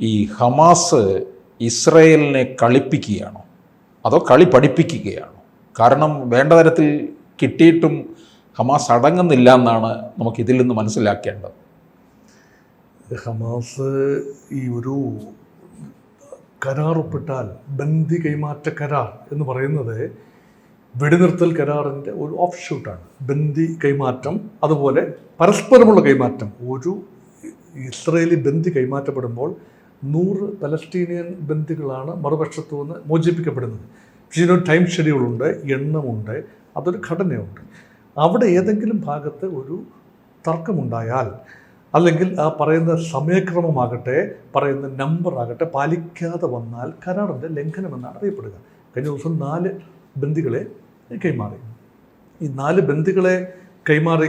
ഈ ഹമാസ് ഇസ്രയേലിനെ കളിപ്പിക്കുകയാണോ? അതോ കളി പഠിപ്പിക്കുകയാണോ? കാരണം വേണ്ട തരത്തിൽ കിട്ടിയിട്ടും ഹമാസ് അടങ്ങുന്നില്ല എന്നാണ് നമുക്ക് ഇതിൽ നിന്ന് മനസ്സിലാക്കേണ്ടത്. ഹമാസ് ഈ ഒരു കരാർ ബന്ദി കൈമാറ്റ കരാർ എന്ന് പറയുന്നത് വെടിനിർത്തൽ കരാറിന്റെ ഒരു ഓഫ് ഷൂട്ടാണ് ബന്ദി കൈമാറ്റം അതുപോലെ പരസ്പരമുള്ള കൈമാറ്റം. ഒരു ഇസ്രയേലി ബന്ദി കൈമാറ്റപ്പെടുമ്പോൾ നൂറ് പലസ്തീനിയൻ ബന്ദികളാണ് മറുപക്ഷത്തു നിന്ന് മോചിപ്പിക്കപ്പെടുന്നത്. പക്ഷേ ഇതിനൊരു ടൈം ഷെഡ്യൂളുണ്ട് എണ്ണമുണ്ട് അതൊരു ഘടനയുണ്ട്. അവിടെ ഏതെങ്കിലും ഭാഗത്ത് ഒരു തർക്കമുണ്ടായാൽ അല്ലെങ്കിൽ ആ പറയുന്ന സമയക്രമമാകട്ടെ പറയുന്ന നമ്പർ ആകട്ടെ പാലിക്കാതെ വന്നാൽ കരാറിന്റെ ലംഘനമെന്നാണ് അറിയപ്പെടുക. കഴിഞ്ഞ ദിവസം നാല് ബന്ദികളെ കൈമാറി. ഈ നാല് ബന്ദികളെ കൈമാറി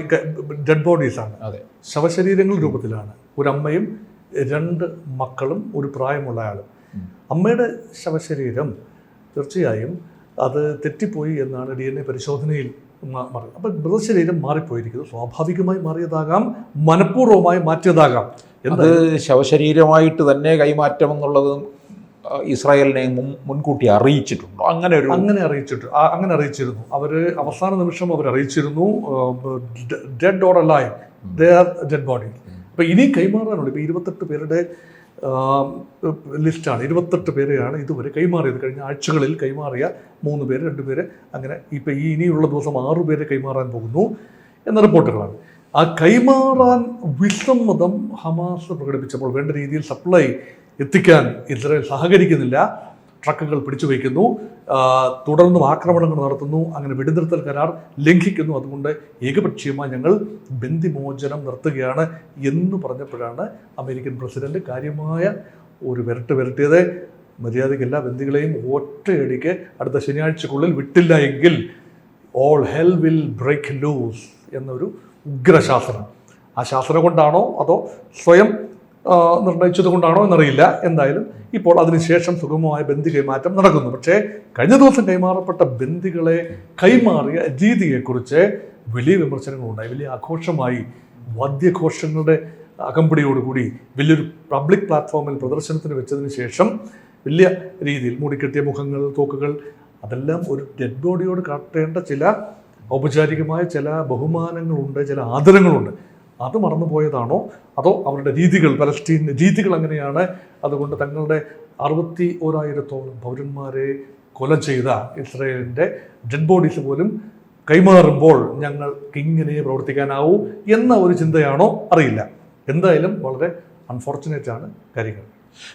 ഡെഡ് ബോഡീസാണ്. അതെ. ശവശരീരങ്ങൾ രൂപത്തിലാണ്. ഒരു അമ്മയും രണ്ട് മക്കളും ഒരു പ്രായമുള്ള ആളും. അമ്മയുടെ ശവശരീരം തീർച്ചയായും അത് തെറ്റിപ്പോയി എന്നാണ് ഡി എൻ എ പരിശോധനയിൽ മാറി അപ്പം മൃതശരീരം മാറിപ്പോയിരിക്കുന്നു. സ്വാഭാവികമായി മാറിയതാകാം മനഃപൂർവമായി മാറ്റിയതാകാം. എന്ത് ശവശരീരമായിട്ട് തന്നെ കൈമാറ്റം എന്നുള്ളത് ഇസ്രായേലിനെ മുൻകൂട്ടി അറിയിച്ചിട്ടുണ്ടോ. അങ്ങനെ ഒരു അങ്ങനെ അറിയിച്ചിട്ട് അങ്ങനെ അറിയിച്ചിരുന്നു. അവർ അവസാന നിമിഷം അവർ അറിയിച്ചിരുന്നു dead or alive they are dead body അപ്പോൾ ഇനി കൈമാറാനുള്ള ഇപ്പോൾ ഇരുപത്തെട്ട് പേരുടെ ലിസ്റ്റാണ്. ഇരുപത്തെട്ട് പേരെയാണ് ഇതുവരെ കൈമാറിയത്. കഴിഞ്ഞ ആഴ്ചകളിൽ കൈമാറിയ മൂന്ന് പേര് രണ്ട് പേര് അങ്ങനെ ഇപ്പോൾ ഈ ഇനിയുള്ള ദിവസം ആറു പേരെ കൈമാറാൻ പോകുന്നു എന്ന റിപ്പോർട്ടുകളാണ്. ആ കൈമാറാൻ വിസമ്മതം ഹമാസ് പ്രകടിപ്പിച്ചപ്പോൾ വേണ്ട രീതിയിൽ സപ്ലൈ എത്തിക്കാൻ ഇസ്രായേൽ സഹകരിക്കുന്നില്ല. ട്രക്കുകൾ പിടിച്ചു വയ്ക്കുന്നു. തുടർന്നും ആക്രമണങ്ങൾ നടത്തുന്നു. അങ്ങനെ വെടിനിർത്തൽ കരാർ ലംഘിക്കുന്നു. അതുകൊണ്ട് ഏകപക്ഷീയമായി ഞങ്ങൾ ബന്ധിമോചനം നിർത്തുകയാണ് എന്ന് പറഞ്ഞപ്പോഴാണ് അമേരിക്കൻ പ്രസിഡന്റ് കാര്യമായ ഒരു വിരട്ട് വിരട്ടിയത്. മര്യാദയ്ക്ക് എല്ലാ ബന്ദികളെയും ഒറ്റയടിക്ക് അടുത്ത ശനിയാഴ്ചക്കുള്ളിൽ വിട്ടില്ല എങ്കിൽ all hell will break loose എന്നൊരു ഉഗ്രശാസനം. ആ ശാസനം കൊണ്ടാണോ അതോ സ്വയം നിർണയിച്ചത് കൊണ്ടാണോ എന്നറിയില്ല. എന്തായാലും ഇപ്പോൾ അതിനുശേഷം സുഗമമായ ബന്ദി കൈമാറ്റം നടക്കുന്നു. പക്ഷേ കഴിഞ്ഞ ദിവസം കൈമാറപ്പെട്ട ബന്ദികളെ കൈമാറിയ രീതിയെക്കുറിച്ച് വലിയ വിമർശനങ്ങളുണ്ടായി. വലിയ ആഘോഷമായി. വാദ്യഘോഷങ്ങളുടെ അകമ്പടിയോടുകൂടി വലിയൊരു പബ്ലിക് പ്ലാറ്റ്ഫോമിൽ പ്രദർശനത്തിന് വെച്ചതിന് ശേഷം വലിയ രീതിയിൽ മൂടിക്കെട്ടിയ മുഖങ്ങൾ തോക്കുകൾ അതെല്ലാം ഒരു ഡെഡ് ബോഡിയോട് കാട്ടേണ്ട ചില ഔപചാരികമായ ചില ബഹുമാനങ്ങളുണ്ട് ചില ആദരങ്ങളുണ്ട്. അത് മറന്നുപോയതാണോ? അതോ അവരുടെ രീതികൾ പലസ്തീൻ രീതികൾ അങ്ങനെയാണ് അതുകൊണ്ട് തങ്ങളുടെ അറുപത്തി ഓരായിരത്തോളം പൗരന്മാരെ കൊല ചെയ്ത ഇസ്രയേലിന്റെ ഡെഡ് ബോഡീസ് പോലും കൈമാറുമ്പോൾ ഞങ്ങൾക്ക് ഇങ്ങനെ പ്രവർത്തിക്കാനാവൂ എന്ന ഒരു ചിന്തയാണോ? അറിയില്ല. എന്തായാലും വളരെ അൺഫോർച്ചുനേറ്റ് ആണ് കാര്യങ്ങൾ.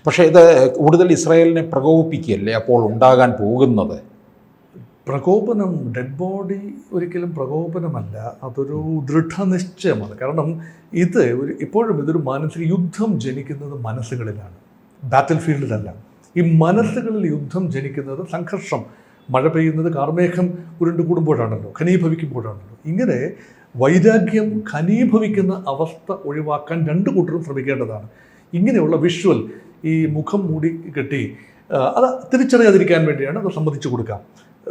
പക്ഷേ ഇത് കൂടുതൽ ഇസ്രായേലിനെ പ്രകോപിപ്പിക്കുകയല്ലേ അപ്പോൾ ഉണ്ടാകാൻ പോകുന്നത്? പ്രകോപനം ഡെഡ് ബോഡി ഒരിക്കലും പ്രകോപനമല്ല അതൊരു ദൃഢനിശ്ചയമാണ്. കാരണം ഇത് ഒരു ഇപ്പോഴും ഇതൊരു മാനസിക യുദ്ധം ജനിക്കുന്നത് മനസ്സുകളിലാണ്. ബാറ്റിൽ ഫീൽഡിലല്ല ഈ മനസ്സുകളിൽ യുദ്ധം ജനിക്കുന്നത് സംഘർഷം. മഴ പെയ്യുന്നത് കാർമേഘം ഉരുണ്ടുകൂടുമ്പോഴാണല്ലോ ഖനീഭവിക്കുമ്പോഴാണല്ലോ ഇങ്ങനെ വൈരാഗ്യം ഖനീഭവിക്കുന്ന അവസ്ഥ ഒഴിവാക്കാൻ രണ്ട് കൂട്ടരും ശ്രമിക്കേണ്ടതാണ്. ഇങ്ങനെയുള്ള വിഷ്വൽ ഈ മുഖം മൂടി കെട്ടി അത് തിരിച്ചറിയാതിരിക്കാൻ വേണ്ടിയാണ് അത് സമ്മതിച്ചു കൊടുക്കാം.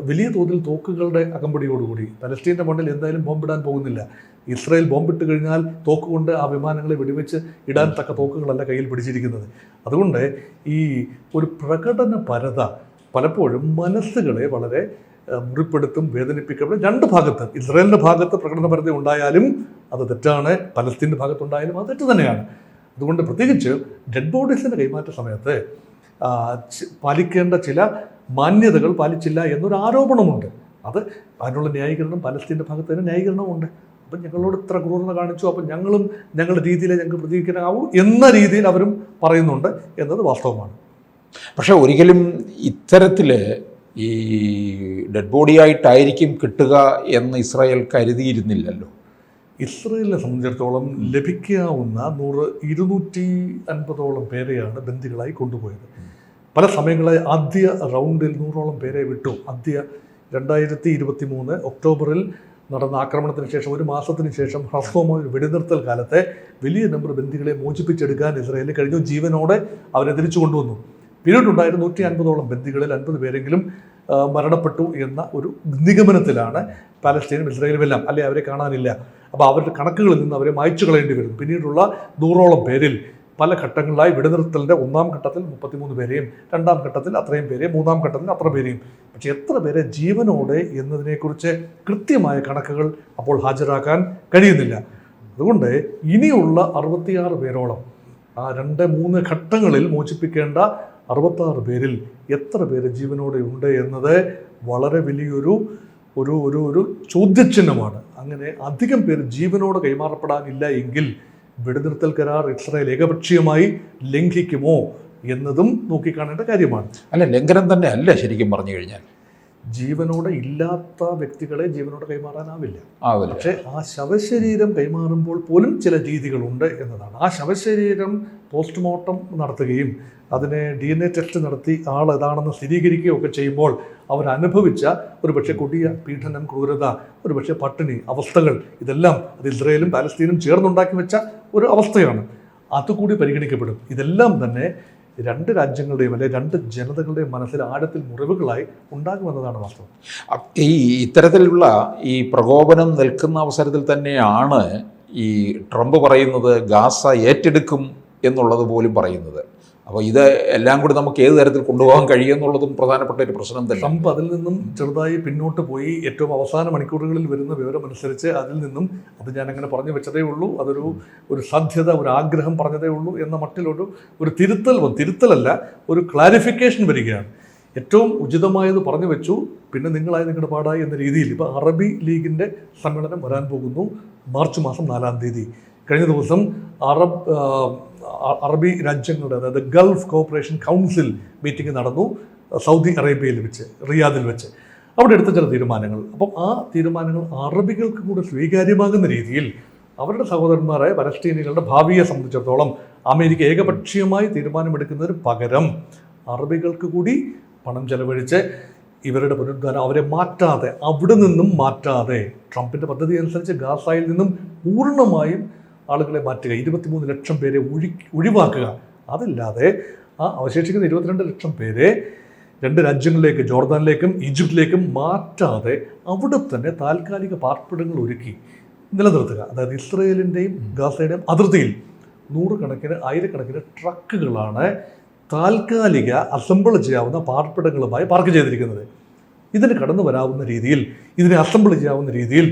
വലിയ തോതിൽ തോക്കുകളുടെ അകമ്പടിയോടുകൂടി പലസ്തീന്റെ മണ്ണിൽ എന്തായാലും ബോംബിടാൻ പോകുന്നില്ല. ഇസ്രായേൽ ബോംബിട്ട് കഴിഞ്ഞാൽ തോക്ക് കൊണ്ട് ആ വിമാനങ്ങളെ വെടിവെച്ച് ഇടാൻ തക്ക തോക്കുകളല്ല കയ്യിൽ പിടിച്ചിരിക്കുന്നത്. അതുകൊണ്ട് ഈ ഒരു പ്രകടന പരത പലപ്പോഴും മനസ്സുകളെ വളരെ മുറിപ്പെടുത്തും വേദനിപ്പിക്കപ്പെടും രണ്ട് ഭാഗത്ത് ഇസ്രായേലിന്റെ ഭാഗത്ത് പ്രകടനപരത ഉണ്ടായാലും അത് തെറ്റാണ്. പലസ്തീന്റെ ഭാഗത്തുണ്ടായാലും അത് തെറ്റ് തന്നെയാണ്. അതുകൊണ്ട് പ്രത്യേകിച്ച് ഡെഡ് ബോഡീസിന്റെ കൈമാറ്റ സമയത്ത് പാലിക്കേണ്ട ചില മാന്യതകൾ പാലിച്ചില്ല എന്നൊരു ആരോപണമുണ്ട്. അത് അതിനുള്ള ന്യായീകരണം പലസ്തീന്റെ ഭാഗത്ത് തന്നെ ന്യായീകരണമുണ്ട് അപ്പം ഞങ്ങളോട് ഇത്ര ക്രൂരത കാണിച്ചു. അപ്പം ഞങ്ങളും ഞങ്ങളുടെ രീതിയിലെ ഞങ്ങൾക്ക് പ്രതികരിക്കാനാവൂ എന്ന രീതിയിൽ അവരും പറയുന്നുണ്ട് എന്നത് വാസ്തവമാണ്. പക്ഷേ ഒരിക്കലും ഇത്തരത്തിൽ ഈ ഡെഡ് ബോഡിയായിട്ടായിരിക്കും കിട്ടുക എന്ന് ഇസ്രായേൽ കരുതിയിരുന്നില്ലല്ലോ. ഇസ്രയേലിനെ സംബന്ധിച്ചിടത്തോളം ലഭിക്കാവുന്ന നൂറ് ഇരുന്നൂറ്റി അൻപതോളം പേരെയാണ് ബന്ദികളായി കൊണ്ടുപോയത്. പല സമയങ്ങളിൽ ആദ്യ റൗണ്ടിൽ നൂറോളം പേരെ വിട്ടു. ആദ്യ രണ്ടായിരത്തി ഇരുപത്തി മൂന്ന് ഒക്ടോബറിൽ നടന്ന ആക്രമണത്തിന് ശേഷം ഒരു മാസത്തിന് ശേഷം ഹ്രസ്വമായ വെടിനിർത്തൽ കാലത്തെ വലിയ നമ്പർ ബന്ദികളെ മോചിപ്പിച്ചെടുക്കാൻ ഇസ്രയേലിന് കഴിഞ്ഞു. ജീവനോടെ അവരെ തിരിച്ചു കൊണ്ടുവന്നു. പിന്നീട് ഉണ്ടായിരുന്ന നൂറ്റി അൻപതോളം ബന്ദികളിൽ അൻപത് പേരെങ്കിലും മരണപ്പെട്ടു എന്ന ഒരു നിഗമനത്തിലാണ് പാലസ്തീനും ഇസ്രായേലും എല്ലാം. അല്ലെ? അവരെ കാണാനില്ല. അപ്പോൾ അവരുടെ കണക്കുകളിൽ നിന്ന് അവരെ മായ്ച്ചു കളയേണ്ടി വരുന്നു. പിന്നീടുള്ള നൂറോളം പേരിൽ പല ഘട്ടങ്ങളിലായി വെടിനിർത്തലിന്റെ ഒന്നാം ഘട്ടത്തിൽ മുപ്പത്തിമൂന്ന് പേരെയും രണ്ടാം ഘട്ടത്തിൽ അത്രയും പേരെയും മൂന്നാം ഘട്ടത്തിൽ അത്ര പേരെയും. പക്ഷേ എത്ര പേരെ ജീവനോടെ എന്നതിനെക്കുറിച്ച് കൃത്യമായ കണക്കുകൾ അപ്പോൾ ഹാജരാക്കാൻ കഴിയുന്നില്ല. അതുകൊണ്ട് ഇനിയുള്ള അറുപത്തിയാറ് പേരോളം ആ രണ്ട് മൂന്ന് ഘട്ടങ്ങളിൽ മോചിപ്പിക്കേണ്ട അറുപത്താറ് പേരിൽ എത്ര പേര് ജീവനോടെ ഉണ്ട് എന്നത് വളരെ വലിയൊരു ഒരു ഒരു ഒരു ചോദ്യചിഹ്നമാണ്. അങ്ങനെ അധികം പേര് ജീവനോട് കൈമാറപ്പെടാനില്ല എങ്കിൽ വെടിനിർത്തൽ കരാർ ഇസ്രായേൽ ഏകപക്ഷീയമായി ലംഘിക്കുമോ എന്നതും നോക്കിക്കാണേണ്ട കാര്യമാണ്. അല്ല ലംഘനം തന്നെ അല്ല ശരിക്കും പറഞ്ഞു കഴിഞ്ഞാൽ. ജീവനോടെ ഇല്ലാത്ത വ്യക്തികളെ ജീവനോടെ കൈമാറാനാവില്ല. പക്ഷേ ആ ശവശരീരം കൈമാറുമ്പോൾ പോലും ചില രീതികളുണ്ട് എന്നതാണ്. ആ ശവശരീരം പോസ്റ്റ്മോർട്ടം നടത്തുകയും അതിനെ ഡി എൻ എ ടെസ്റ്റ് നടത്തി ആൾ ഏതാണെന്ന് സ്ഥിരീകരിക്കുകയും ഒക്കെ ചെയ്യുമ്പോൾ അവർ അനുഭവിച്ച ഒരു പക്ഷേ കൊടിയ പീഡനം ക്രൂരത ഒരു പക്ഷേ പട്ടിണി അവസ്ഥകൾ ഇതെല്ലാം അത് ഇസ്രയേലും പാലസ്തീനും ചേർന്നുണ്ടാക്കി വെച്ച ഒരു അവസ്ഥയാണ്. അതുകൂടി പരിഗണിക്കപ്പെടും. ഇതെല്ലാം തന്നെ രണ്ട് രാജ്യങ്ങളുടെയും അല്ലെങ്കിൽ രണ്ട് ജനതകളുടെയും മനസ്സിൽ ആഴത്തിൽ മുറിവുകളായി ഉണ്ടാകുമെന്നതാണ് വാസ്തവം. ഈ ഇത്തരത്തിലുള്ള ഈ പ്രകോപനം നിൽക്കുന്ന അവസരത്തിൽ തന്നെയാണ് ഈ ട്രംപ് പറയുന്നത് ഗാസ ഏറ്റെടുക്കും എന്നുള്ളത് പോലും പറയുന്നത്. അപ്പോൾ ഇത് എല്ലാം കൂടി നമുക്ക് ഏത് തരത്തിൽ കൊണ്ടുപോകാൻ കഴിയുമെന്നുള്ളതും പ്രധാനപ്പെട്ട ഒരു പ്രശ്നം തന്നെ. ട്രംപ് അതിൽ നിന്നും ചെറുതായി പിന്നോട്ട് പോയി ഏറ്റവും അവസാന മണിക്കൂറുകളിൽ വരുന്ന വിവരം അനുസരിച്ച് അതിൽ നിന്നും അത് ഞാൻ അങ്ങനെ പറഞ്ഞു വെച്ചതേ ഉള്ളൂ. അതൊരു ഒരു സാധ്യത ഒരു ആഗ്രഹം പറഞ്ഞതേ ഉള്ളൂ എന്ന മട്ടിലൊരു ഒരു തിരുത്തൽ തിരുത്തലല്ല ഒരു ക്ലാരിഫിക്കേഷൻ വരികയാണ്. ഏറ്റവും ഉചിതമായത് പറഞ്ഞു വെച്ചു പിന്നെ നിങ്ങളായി നിങ്ങളുടെ പാടായി എന്ന രീതിയിൽ. ഇപ്പോൾ അറബി ലീഗിന്റെ സമ്മേളനം വരാൻ പോകുന്നു മാർച്ച് മാസം നാലാം തീയതി. കഴിഞ്ഞ ദിവസം അറബ് അറബി രാജ്യങ്ങളുടെ അതായത് ഗൾഫ് കോപ്പറേഷൻ കൗൺസിൽ മീറ്റിംഗ് നടന്നു സൗദി അറേബ്യയിൽ വെച്ച് റിയാദിൽ വെച്ച്. അവിടെ എടുത്ത ചില തീരുമാനങ്ങൾ. അപ്പം ആ തീരുമാനങ്ങൾ അറബികൾക്ക് കൂടെ സ്വീകാര്യമാകുന്ന രീതിയിൽ അവരുടെ സഹോദരന്മാരായ പലസ്തീനികളുടെ ഭാവിയെ സംബന്ധിച്ചിടത്തോളം അമേരിക്ക ഏകപക്ഷീയമായി തീരുമാനമെടുക്കുന്നതിന് പകരം അറബികൾക്ക് കൂടി പണം ചെലവഴിച്ച് ഇവരുടെ പുനരുദ്ധാനം അവരെ മാറ്റാതെ അവിടെ നിന്നും മാറ്റാതെ ട്രംപിന്റെ പദ്ധതി അനുസരിച്ച് ഗാസായിൽ നിന്നും പൂർണമായും ആളുകളെ മാറ്റുക. ഇരുപത്തിമൂന്ന് ലക്ഷം പേരെ ഒഴി ഒഴിവാക്കുക അതല്ലാതെ ആ അവശേഷിക്കുന്ന ഇരുപത്തിരണ്ട് ലക്ഷം പേരെ രണ്ട് രാജ്യങ്ങളിലേക്ക് ജോർദാനിലേക്കും ഈജിപ്തിലേക്കും മാറ്റാതെ അവിടെ തന്നെ താൽക്കാലിക പാർപ്പിടങ്ങൾ ഒരുക്കി നിലനിർത്തുക. അതായത് ഇസ്രയേലിന്റെയും ഗാസയുടെയും അതിർത്തിയിൽ നൂറുകണക്കിന് ആയിരക്കണക്കിന് ട്രക്കുകളാണ് താൽക്കാലിക അസംബിൾ ചെയ്യാവുന്ന പാർപ്പിടങ്ങളുമായി പാർക്ക് ചെയ്തിരിക്കുന്നത്. ഇതിന് കടന്നു വരാവുന്ന രീതിയിൽ ഇതിനെ അസംബിൾ ചെയ്യാവുന്ന രീതിയിൽ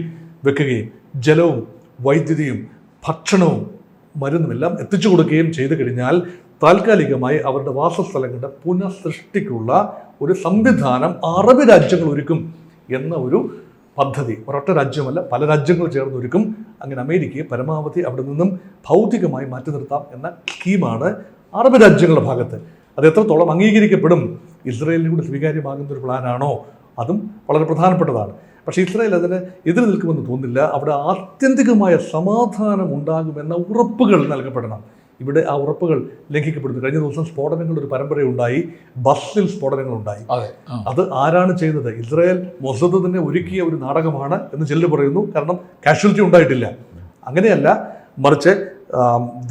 വെക്കുകയും ജലവും വൈദ്യുതിയും ഭക്ഷണവും മരുന്നുമെല്ലാം എത്തിച്ചു കൊടുക്കുകയും ചെയ്തു കഴിഞ്ഞാൽ താൽക്കാലികമായി അവരുടെ വാസസ്ഥലങ്ങളുടെ പുനഃസൃഷ്ടിക്കുള്ള ഒരു സംവിധാനം അറബ് രാജ്യങ്ങൾ ഒരുക്കും എന്ന ഒരു പദ്ധതി. ഒരൊറ്റ രാജ്യമല്ല പല രാജ്യങ്ങൾ ചേർന്നൊരുക്കും അങ്ങനെ അമേരിക്കയെ പരമാവധി അവിടെ നിന്നും ഭൗതികമായി മാറ്റി നിർത്താം എന്ന സ്കീമാണ് അറബ് രാജ്യങ്ങളുടെ ഭാഗത്ത്. അത് എത്രത്തോളം അംഗീകരിക്കപ്പെടും? ഇസ്രയേലിനൂടെ സ്വീകാര്യമാകുന്ന ഒരു പ്ലാനാണോ അതും വളരെ പ്രധാനപ്പെട്ടതാണ്. പക്ഷേ ഇസ്രായേൽ അതിന് എതിർ നിൽക്കുമെന്ന് തോന്നില്ല അവിടെ ആത്യന്തികമായ സമാധാനം ഉണ്ടാകുമെന്ന ഉറപ്പുകൾ നൽകപ്പെടണം. ഇവിടെ ആ ഉറപ്പുകൾ ലംഘിക്കപ്പെടുന്നു. കഴിഞ്ഞ ദിവസം സ്ഫോടനങ്ങളുടെ ഒരു പരമ്പരയുണ്ടായി ബസ്സിൽ സ്ഫോടനങ്ങൾ ഉണ്ടായി. അത്. ആരാണ് ചെയ്തത്? ഇസ്രായേൽ മൊസദ് തന്നെ ഒരുക്കിയ ഒരു നാടകമാണ് എന്ന് ചിലർ പറയുന്നു. കാരണം കാഷ്വാലിറ്റി ഉണ്ടായിട്ടില്ല. അങ്ങനെയല്ല മറിച്ച്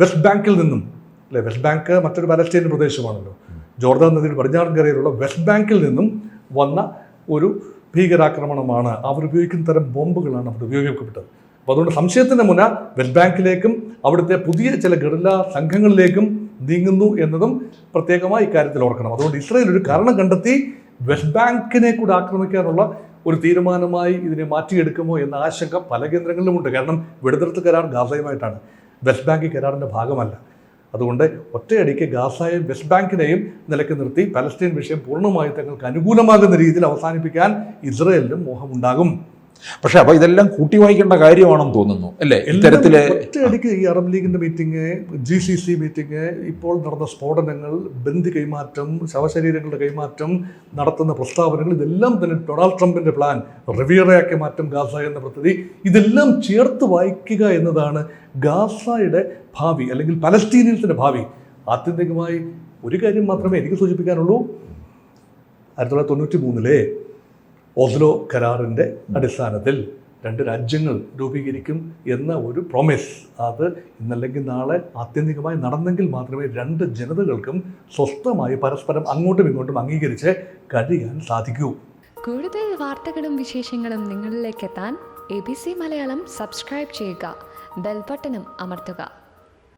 വെസ്റ്റ് ബാങ്കിൽ നിന്നും അല്ലെ വെസ്റ്റ് ബാങ്ക് മറ്റൊരു പലസ്തീൻ പ്രദേശമാണല്ലോ. ജോർദാൻ നദിയുടെ പടിഞ്ഞാറൻ കരയിലുള്ള വെസ്റ്റ് ബാങ്കിൽ നിന്നും വന്ന ഒരു ഭീകരാക്രമണമാണ്. അവർ ഉപയോഗിക്കുന്ന തരം ബോംബുകളാണ് അവിടെ ഉപയോഗിക്കപ്പെട്ടത്. അപ്പോൾ അതുകൊണ്ട് സംശയത്തിന്റെ മുന വെസ്റ്റ് ബാങ്കിലേക്കും അവിടുത്തെ പുതിയ ചില ഗറില്ല സംഘങ്ങളിലേക്കും നീങ്ങുന്നു എന്നതും പ്രത്യേകമായി ഇക്കാര്യത്തിൽ ഓർക്കണം. അതുകൊണ്ട് ഇസ്രയേൽ ഒരു കാരണം കണ്ടെത്തി വെസ്റ്റ് ബാങ്കിനെ കൂടെ ആക്രമിക്കാനുള്ള ഒരു തീരുമാനമായി ഇതിനെ മാറ്റിയെടുക്കുമോ എന്ന ആശങ്ക പല കേന്ദ്രങ്ങളിലും ഉണ്ട് കാരണം വെടിനിർത്തൽ കരാർ ഗാസയുമായിട്ടാണ്. വെസ്റ്റ് ബാങ്ക് കരാറിന്റെ ഭാഗമല്ല. അതുകൊണ്ട് ഒറ്റയടിക്ക് ഗാസയെയും വെസ്റ്റ് ബാങ്കിനെയും നിലയ്ക്ക് നിർത്തി പലസ്തീൻ വിഷയം പൂർണമായി തങ്ങൾക്ക് അനുകൂലമാകുന്ന രീതിയിൽ അവസാനിപ്പിക്കാൻ ഇസ്രയേലിനും മോഹമുണ്ടാകും. പക്ഷെ അപ്പോൾ ഇതെല്ലാം കൂട്ടി വായിക്കേണ്ട കാര്യമാണെന്ന് തോന്നുന്നു അല്ലേ? ഇത്തരത്തിൽ ഒറ്റയടിക്ക് ഈ അറബ് ലീഗിന്റെ meeting G C C meeting ഇപ്പോൾ നടന്ന സ്ഫോടനങ്ങൾ ബന്ദി കൈമാറ്റം ശവശരീരങ്ങളുടെ കൈമാറ്റം നടത്തുന്ന പ്രസ്താവനകൾ ഇതെല്ലാം തന്നെ ഡൊണാൾഡ് ട്രംപിന്റെ പ്ലാൻ റിവിയറയാക്കി മാറ്റം ഗാസ എന്ന പദ്ധതി ഇതെല്ലാം ചേർത്ത് വായിക്കുക എന്നതാണ് ഗാസയുടെ ഭാവി അല്ലെങ്കിൽ പലസ്തീനിയൻസിന്റെ ഭാവി. ആത്യന്തികമായി ഒരു കാര്യം മാത്രമേ എനിക്ക് സൂചിപ്പിക്കാനുള്ളൂ. ആയിരത്തി തൊള്ളായിരത്തി തൊണ്ണൂറ്റി മൂന്നിലെ ഓസ്ലോ കരാറിന്റെ അടിസ്ഥാനത്തിൽ രണ്ട് രാജ്യങ്ങൾ രൂപീകരിക്കും എന്ന ഒരു പ്രോമിസ് അത് ഇന്നല്ലെങ്കിൽ നാളെ ആത്യന്തികമായി നടന്നെങ്കിൽ മാത്രമേ രണ്ട് ജനതകൾക്കും സ്വസ്ഥമായി പരസ്പരം അങ്ങോട്ടും ഇങ്ങോട്ടും അംഗീകരിച്ച് കഴിയാൻ സാധിക്കൂ. കൂടുതൽ വാർത്തകളും വിശേഷങ്ങളും നിങ്ങളിലേക്ക് എത്താൻ A B C Malayalam subscribe ചെയ്യുക. ബെൽബട്ടനും അമർത്തുക.